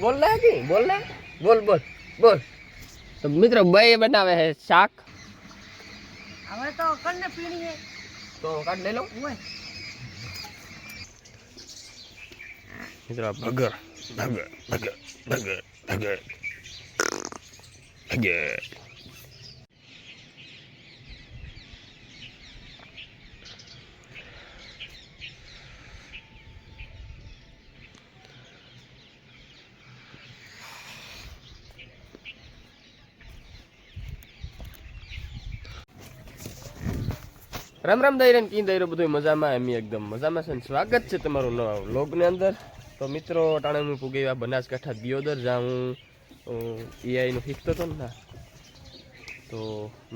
બોલ ના કે બોલ ના. બોલ બોલ બોલ. તો મિત્રો બે બનાવે છે શાક. હવે તો કને પીણી હે તો કાઢ લઈ લો. મિત્રો ભગર ભગર ભગર ભગર ભગર. ભગર. રામ રામ દૈરન કી દાયરો બધું મજામાં? એમ એકદમ મજામાં છે ને સ્વાગત છે તમારું નવા વ્લોગની અંદર. તો મિત્રો ટાણે હું પૂગે આ બનાસકાંઠા દિયોદર, જ્યાં હું એઆઈનું શીખતો હતો ને ના તો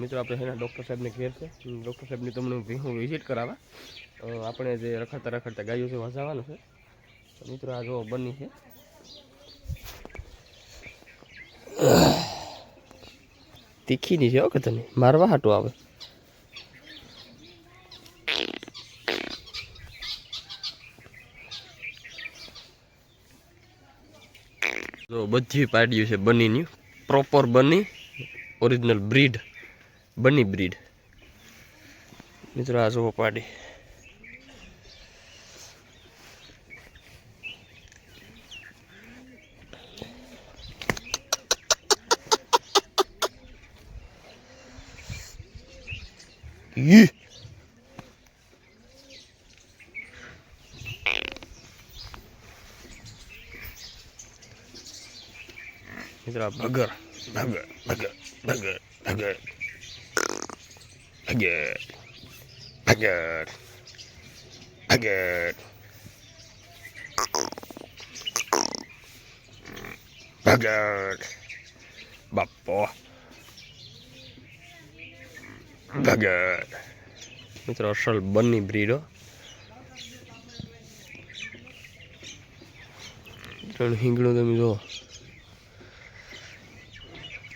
મિત્રો, આપણે એના ડૉક્ટર સાહેબને ઘેર છે. ડૉક્ટર સાહેબની તમને હું વિઝિટ કરાવવા. આપણે જે રખડતા રખડતા ગાયો છે વસાવવાનું છે. મિત્રો, આ જો બની છે. તીખીની છે ઓકે તને? મારવા હાટું આવે. જો બધી પાડ્યું છે બનીની. Proper bunny original breed bunny breed મિત્રો, આ જુઓ પાડી. ઈ! મિત્રો ભગર ભગર ભગર ભગર ભગર. ભગર ભગર ભગર. ભગર. બાપો ભગર. મિત્રો અસલ બની બ્રીડો. ત્રણ હિંગણું તમે જુઓ.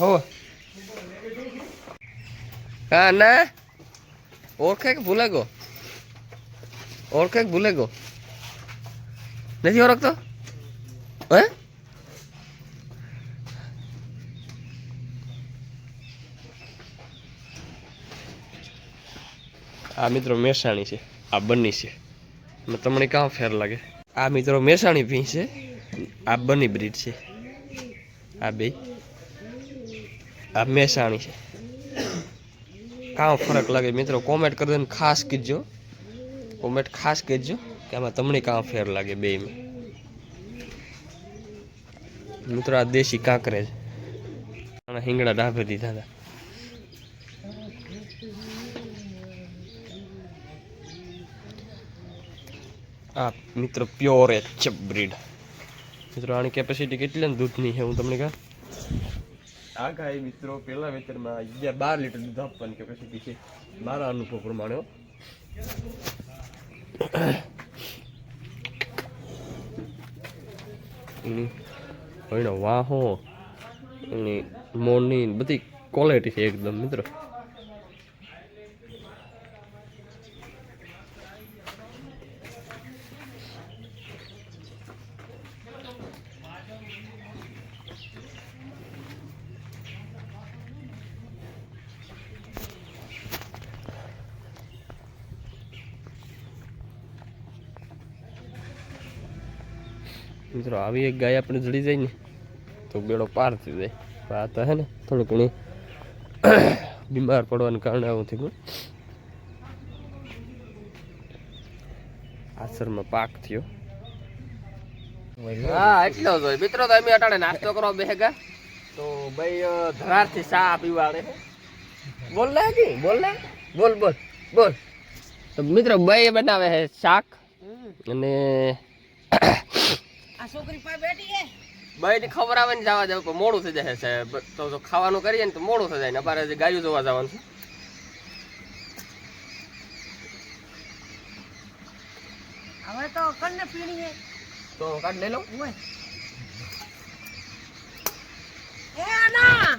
હો. હા ના. ઓળખે કે ભૂલે ગો ઓળખે કે ભૂલે ગો નથી ઓળખતો? હે? આ મિત્રો મેસાણી છે. આ બની છે. અને તમને કાં ફેર લાગે. આ મિત્રો મેસાણી ભી છે. આ બની બ્રીડ છે. આ બે. આ મહેસાણી છે. કાં ફરક લાગે મિત્રો કોમેન્ટ કરી દઈને ખાસ કીધજો કોમેન્ટ ખાસ કહેજો કે આમાં તમને કાં ફેર લાગે બેમાં મિત્રો, આ દેશી કાંકરે છે. હિંગડા ડાભે દીધા હતા. આ મિત્રો પ્યોર એચ બ્રીડ મિત્રો, આની કેપેસિટી કેટલી ને દૂધની છે, હું તમને કહું? આ ગાય મિત્રો, પહેલા વેતરમાં અગિયાર બાર લીટર દૂધ આપવાની કેપેસિટી છે. મારા અનુભવ પ્રમાણે. એની વાહો, એની મોરની બધી ક્વોલિટી છે એકદમ મિત્રો. મિત્રો આવી એક ગાય આપણે જડી જાય ને તો બેડો પાર થઈ જાય. પણ આ તો હે ને થોડું ઘણી બીમાર પડવાને કારણે આવું થયું આસરમાં પાક થયો. હા એટલો જ હોય. મિત્રો તો અમે અટાણે નાસ્તો કરવા બેગા તો ભાઈ ધરારથી ચા પીવાડે બોલ લે કે બોલ લે બોલ બોલ બોલ. તો મિત્રો ભાઈ બનાવે છે શાક. અને આ છોકરી પાસે બેઠી છે. ભાઈ ખબર આવે ને જવા જાવ તો મોડું થઈ જાય છે. તો જો ખાવાનું કરીએ ને તો મોડું થઈ જાય ને અમારે ગાયું જોવા જવાનું છે. હવે તો કન્ને પીણી છે. તો કાઢ લઈ લો એ આના!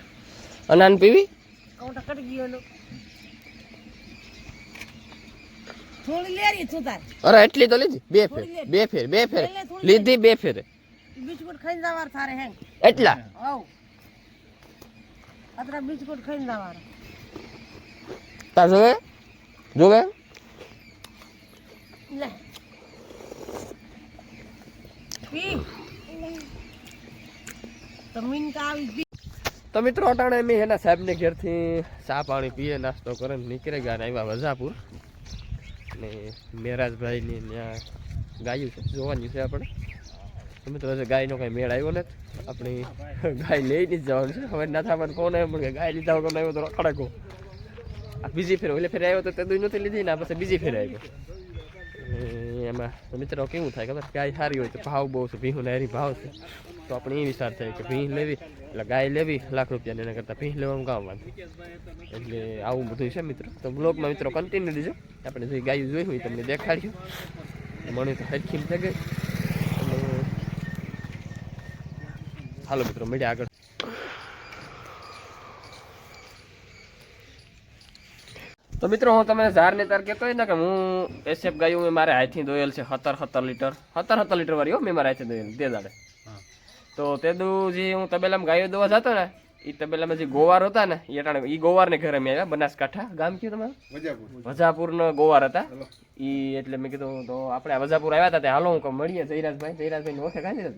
અનાન પીવી? કાઉન્ટર કટ ગયો એનો. થોડી લેરી તું તાર. અરે એટલી તો લીધી. બે ફેર. બે ફેર બે ફેર. લીધી બે ફેર. બિસ્કુટ ખાઈને જવાર થારે હે એટલા? આવ અતરા બિસ્કુટ ખાઈને જવાર તાર જોવે? જોવે? લે. પી તો મિનકા આવી તો મિત્રો અટાણે મેં એના સાહેબને ઘેરથી ચા પાણી પીએ નાસ્તો કરે નીકળે ગયા આવ્યા વજાપુર. ને મેરાજભાઈની ત્યાં ગાયું છે, જોવાની છે આપણે. તો મિત્રો હજી ગાયનો કાંઈ મેળ આવ્યો નથી. આપણી ગાય લઈને જ જવાનું છે. હવે ના થાય ફોન આવ્યો? પણ ગાય લીધા વગર આવ્યો તો રખડકો આ બીજી ફેર ઓલે ફેર આવ્યો તો તે દુઈ નથી લીધી ને આ પછી બીજી ફેર આવ્યો. એમાં તો મિત્રો કેવું થાય ખબર? ગાય સારી હોય તો ભાવ બહુ છે ભીહું નારી ભાવ છે. તો આપણે એ વિચાર થાય કે ભીહ લેવી, એટલે ગાય લેવી, લાખ રૂપિયાની એના કરતાં ભીંહ લેવાનું કામ વાંધો એટલે આવું બધું છે મિત્રો. તો બ્લોગમાં મિત્રો કન્ટિન્યુ દેજો આપણે જે ગાયું જોઈ હોય તમને દેખાડ્યું. મને તો હરખી થઈ ગઈ. હાલો મિત્રો મળ્યા આગળ. તો મિત્રો, હું તમને ઝારને તાર કહેતો ને કે હું એસએફ ગાયું મેં મારે હાથથી દોયેલ છે, સત્તર સત્તર લીટર. સત્તર સત્તર લીટર વાળી હો, મેં મારા હાથથી દોયેલ. તે દાડે. તો તે દુ જે હું તબેલામાં ગાયો દોવા જતો ને એ તબેલામાં જે ગોવાર હતા ને એ અટાણે એ ગોવારને ઘરે મેં આવ્યા બનાસકાંઠા ગામ કયું તમારું? વજાપુરના ગોવાર હતા. એ એટલે મેં કીધું તો આપણે વજાપુર આવ્યા હતા તે હાલો હું મળીએ જયરાજભાઈ જયરાજભાઈ ઓળખે કાંઈ નહીં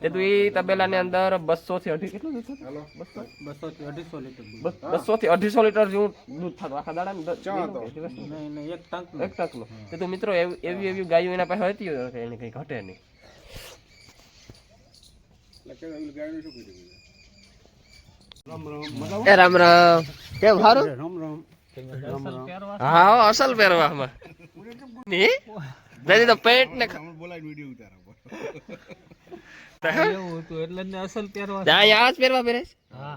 તે તું એ તબેલાની અંદર બસો થી અઢી કેટલું દૂધ થતું? બસો થી અઢીસો લીટર બસ- બસો થી અઢીસો લીટર જેવું દૂધ થતું. આખા દાડા એક ટાંકનું. એક ટકનું. તે તું મિત્રો એવી એવી એવી ગાયો એના પાસે હતી એને કઈ ઘટે નહીં. એ રામ રામ. કેમ સારું રામ રામ. રામ રામ. હા અસલ પહેરવામાં. ની? દાદી તો પેન્ટ ને ખ- એવું હતું એટલે જ ને અસલ પહેરવા ત્યાં આ જ પહેરવા પહેરે છે? હા.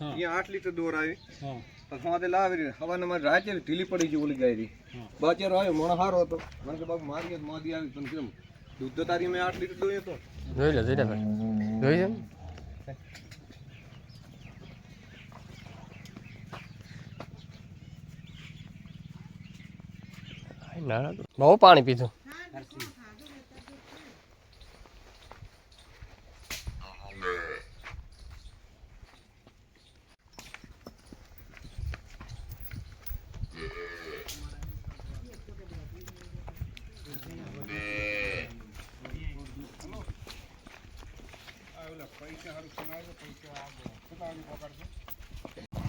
હા. આઠ લીટર દોર આવી. હા. હવાને લાવી હવાને મારે રાતે ઢીલી પડી ગઈ ઓલી ગાયરી. બાચારો આવ્યો મોણો હારો હતો. મને કે બાપુ મારી જ મોદી આવી તને કેમ? દૂધ તો તારી મેં આઠ લીટર દોયો તો જોઈ લે જોઈ લે જોઈ ના. બહુ પાણી પીધું.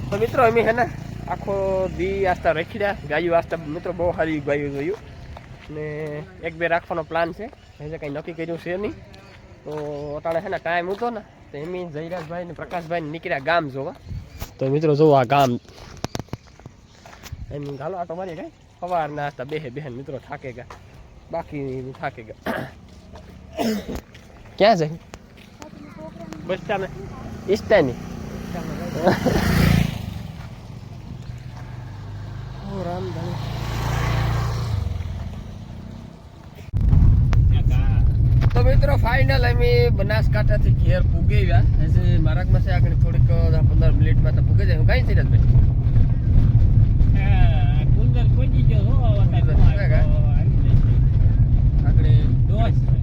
તો મિત્રો, અમે હે ને આખો દી આસ્તા રખડ્યા ગાયું આસ્તા મિત્રો, બહુ સારી ગાયું જોયું. ને એક બે રાખવાનો પ્લાન છે. હજે કંઈ નક્કી કર્યું છે નહીં. તો અટાણે હે ને ટાઈમ હતો ને, તો એમી જયરાજભાઈ ને પ્રકાશભાઈ નીકળ્યા ગામ જોવા. તો મિત્રો જોવો આ ગામ. એમ ગાલો આટો મારીએ કાંઈ. સવાર નાસ્તા બેહે બેહન મિત્રો થાકે ગયા. બાકી થાકે ગયા. ક્યાં જાય બસ સ્ટેન્ડ ઇસ્ટાની તો મિત્રો ફાઇનલ અમે બનાસકાંઠાથી ઘેર પૂગી ગયા એટલે મારાકમાં છે આગળ થોડીક પંદર મિનિટમાં તો પૂગી જાય હું કઈ થઈ ભાઈ આગળ